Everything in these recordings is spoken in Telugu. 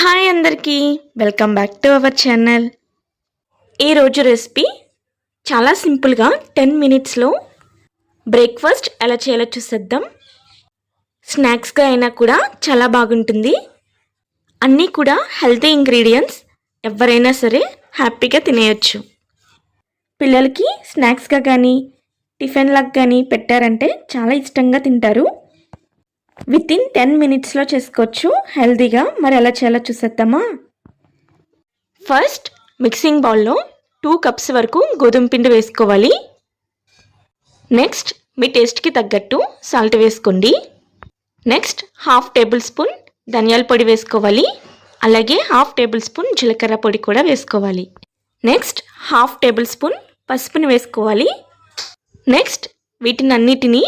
హాయ్ అందరికీ. Welcome back to our channel ఈరోజు రెసిపీ చాలా సింపుల్గా టెన్ మినిట్స్లో బ్రేక్ఫాస్ట్ ఎలా చేయాలో చూసేద్దాం. స్నాక్స్గా అయినా కూడా చాలా బాగుంటుంది. అన్నీ కూడా హెల్తీ ఇంగ్రీడియంట్స్ ఎవరైనా సరే హ్యాపీగా తినేయచ్చు. పిల్లలకి స్నాక్స్గా కానీ టిఫిన్లకు కానీ పెట్టారంటే చాలా ఇష్టంగా తింటారు. విత్ ఇన్ టెన్ మినిట్స్లో చేసుకోవచ్చు. హెల్దీగా మరి ఎలా చేయాలో చూసేద్దామా? ఫస్ట్ మిక్సింగ్ బౌల్లో టూ కప్స్ వరకు గోధుమ పిండి వేసుకోవాలి. నెక్స్ట్ మీ టేస్ట్కి తగ్గట్టు సాల్ట్ వేసుకోండి. నెక్స్ట్ హాఫ్ టేబుల్ స్పూన్ ధనియాల పొడి వేసుకోవాలి. అలాగే హాఫ్ టేబుల్ స్పూన్ జీలకర్ర పొడి కూడా వేసుకోవాలి. నెక్స్ట్ హాఫ్ టేబుల్ స్పూన్ పసుపుని వేసుకోవాలి. నెక్స్ట్ వీటిని అన్నిటినీ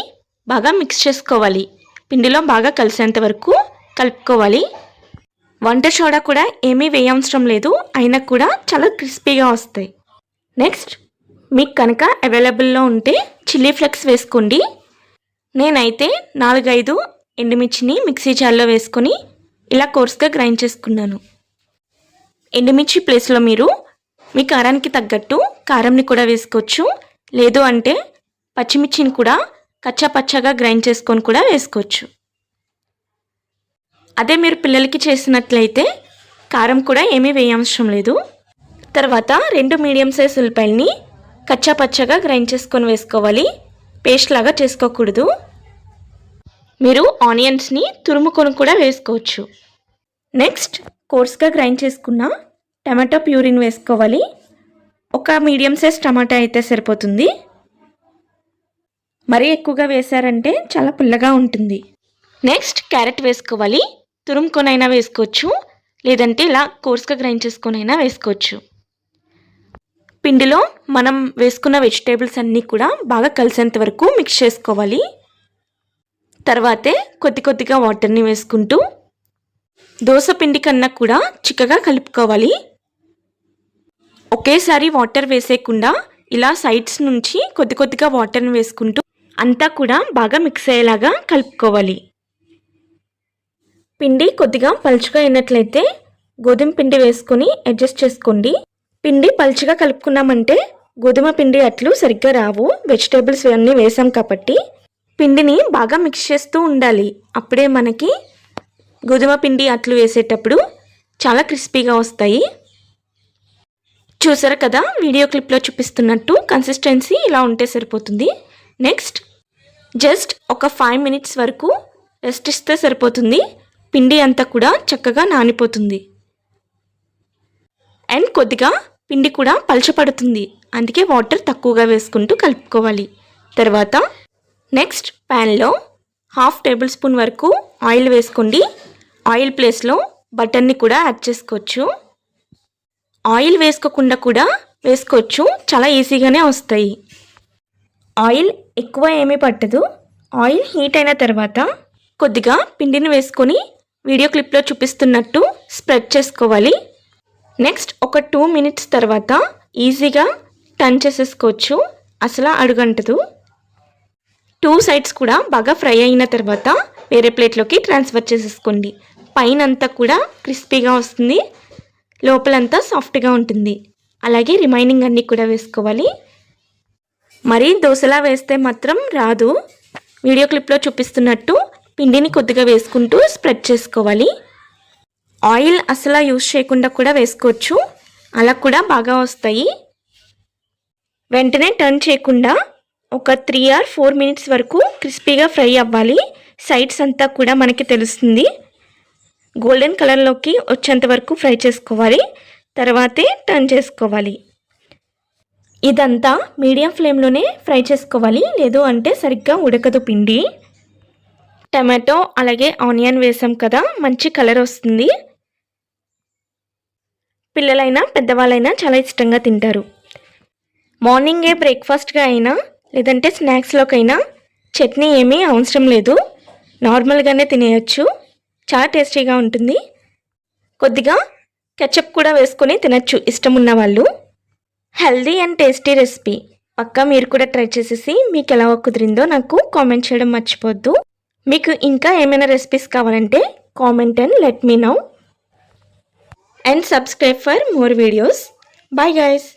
బాగా మిక్స్ చేసుకోవాలి. పిండిలో బాగా కలిసేంత వరకు కలుపుకోవాలి. వంట సోడా కూడా ఏమీ వేయవసరం లేదు అయినా కూడా చాలా క్రిస్పీగా వస్తాయి. నెక్స్ట్ మీకు కనుక అవైలబుల్లో ఉంటే చిల్లీ ఫ్లెక్స్ వేసుకోండి. నేనైతే నాలుగైదు ఎండుమిర్చిని మిక్సీ జార్లో వేసుకొని ఇలా కోర్స్గా గ్రైండ్ చేసుకున్నాను. ఎండుమిర్చి ప్లేస్లో మీరు మీ కారానికి తగ్గట్టు కారంని కూడా వేసుకోవచ్చు. లేదు అంటే పచ్చిమిర్చిని కూడా కచ్చా పచ్చగా గ్రైండ్ చేసుకొని కూడా వేసుకోవచ్చు. అదే మీరు పిల్లలకి చేసినట్లయితే కారం కూడా ఏమీ వేయవసరం లేదు. తర్వాత రెండు మీడియం సైజ్ ఉల్లిపాయలని కచ్చా పచ్చగా గ్రైండ్ చేసుకొని వేసుకోవాలి. పేస్ట్ లాగా చేసుకోకూడదు. మీరు ఆనియన్స్ని తురుముకొని కూడా వేసుకోవచ్చు. నెక్స్ట్ కోర్స్గా గ్రైండ్ చేసుకున్న టమాటో ప్యూరిన్ వేసుకోవాలి. ఒక మీడియం సైజ్ టమాటా అయితే సరిపోతుంది. మరీ ఎక్కువగా వేశారంటే చాలా పుల్లగా ఉంటుంది. నెక్స్ట్ క్యారెట్ వేసుకోవాలి. తురుముకొనైనా వేసుకోవచ్చు. లేదంటే ఇలా కోర్స్గా గ్రైండ్ చేసుకొనైనా వేసుకోవచ్చు. పిండిలో మనం వేసుకున్న వెజిటేబుల్స్ అన్నీ కూడా బాగా కలిసేంత వరకు మిక్స్ చేసుకోవాలి. తర్వాతే కొద్ది కొద్దిగా వాటర్ని వేసుకుంటూ దోశ పిండి కన్నా కూడా చిక్కగా కలుపుకోవాలి. ఒకేసారి వాటర్ వేసేయకుండా ఇలా సైడ్స్ నుంచి కొద్ది కొద్దిగా వాటర్ని వేసుకుంటూ అంతా కూడా బాగా మిక్స్ అయ్యేలాగా కలుపుకోవాలి. పిండి కొద్దిగా పలుచగా అయినట్లయితే గోధుమ పిండి వేసుకొని అడ్జస్ట్ చేసుకోండి. పిండి పలుచగా కలుపుకున్నామంటే గోధుమ పిండి అట్లు సరిగ్గా రావు. వెజిటేబుల్స్ అన్నీ వేసాం కాబట్టి పిండిని బాగా మిక్స్ చేస్తూ ఉండాలి. అప్పుడే మనకి గోధుమ పిండి అట్లు వేసేటప్పుడు చాలా క్రిస్పీగా వస్తాయి. చూసారు కదా వీడియో క్లిప్లో చూపిస్తున్నట్టు కన్సిస్టెన్సీ ఇలా ఉంటే సరిపోతుంది. నెక్స్ట్ జస్ట్ ఒక ఫైవ్ మినిట్స్ వరకు రెస్ట్ ఇస్తే సరిపోతుంది. పిండి అంతా కూడా చక్కగా నానిపోతుంది. అండ్ కొద్దిగా పిండి కూడా పలచపడుతుంది అందుకే వాటర్ తక్కువగా వేసుకుంటూ కలుపుకోవాలి. తర్వాత నెక్స్ట్ ప్యాన్లో హాఫ్ టేబుల్ స్పూన్ వరకు ఆయిల్ వేసుకోండి. ఆయిల్ ప్లేస్లో బటర్ని కూడా యాడ్ చేసుకోవచ్చు. ఆయిల్ వేసుకోకుండా కూడా వేసుకోవచ్చు. చాలా ఈజీగానే వస్తాయి. ఆయిల్ ఎక్కువ ఏమీ పట్టదు. ఆయిల్ హీట్ అయిన తర్వాత కొద్దిగా పిండిని వేసుకొని వీడియో క్లిప్లో చూపిస్తున్నట్టు స్ప్రెడ్ చేసుకోవాలి. నెక్స్ట్ ఒక టూ మినిట్స్ తర్వాత ఈజీగా టర్న్ చేసేసుకోవచ్చు. అసలు అడుగంటదు. టూ సైడ్స్ కూడా బాగా ఫ్రై అయిన తర్వాత వేరే ప్లేట్లోకి ట్రాన్స్ఫర్ చేసేసుకోండి. పైన అంతా కూడా క్రిస్పీగా వస్తుంది. లోపలంతా సాఫ్ట్గా ఉంటుంది. అలాగే రిమైనింగ్ అన్నీ కూడా వేసుకోవాలి. మరీ దోశలా వేస్తే మాత్రం రాదు. వీడియో క్లిప్లో చూపిస్తున్నట్టు పిండిని కొద్దిగా వేసుకుంటూ స్ప్రెడ్ చేసుకోవాలి. ఆయిల్ అసలు యూజ్ చేయకుండా కూడా వేసుకోవచ్చు. అలా కూడా బాగా వస్తాయి. వెంటనే టర్న్ చేయకుండా ఒక త్రీ ఆర్ ఫోర్ మినిట్స్ వరకు క్రిస్పీగా ఫ్రై అవ్వాలి. సైడ్స్ అంతా కూడా మనకి తెలుస్తుంది. గోల్డెన్ కలర్లోకి వచ్చేంత వరకు ఫ్రై చేసుకోవాలి. తర్వాతే టర్న్ చేసుకోవాలి. ఇదంతా మీడియం ఫ్లేమ్లోనే ఫ్రై చేసుకోవాలి. లేదు అంటే సరిగ్గా ఉడకదు పిండి. టమాటో అలాగే ఆనియన్ వేసాం కదా మంచి కలర్ వస్తుంది. పిల్లలైనా పెద్దవాళ్ళైనా చాలా ఇష్టంగా తింటారు. మార్నింగే బ్రేక్ఫాస్ట్గా అయినా లేదంటే స్నాక్స్లోకైనా చట్నీ ఏమీ అవసరం లేదు. నార్మల్గానే తినేయచ్చు. చాలా టేస్టీగా ఉంటుంది. కొద్దిగా కెచప్ కూడా వేసుకొని తినచ్చు ఇష్టం ఉన్న వాళ్ళు. Healthy and tasty recipe. పక్కా మీరు కూడా ట్రై చేసేసి మీకు ఎలా కుదిరిందో నాకు కామెంట్ చేయడం మర్చిపోద్దు. మీకు ఇంకా ఏమైనా రెసిపీస్ కావాలంటే comment and let me know. And subscribe for more videos. Bye guys.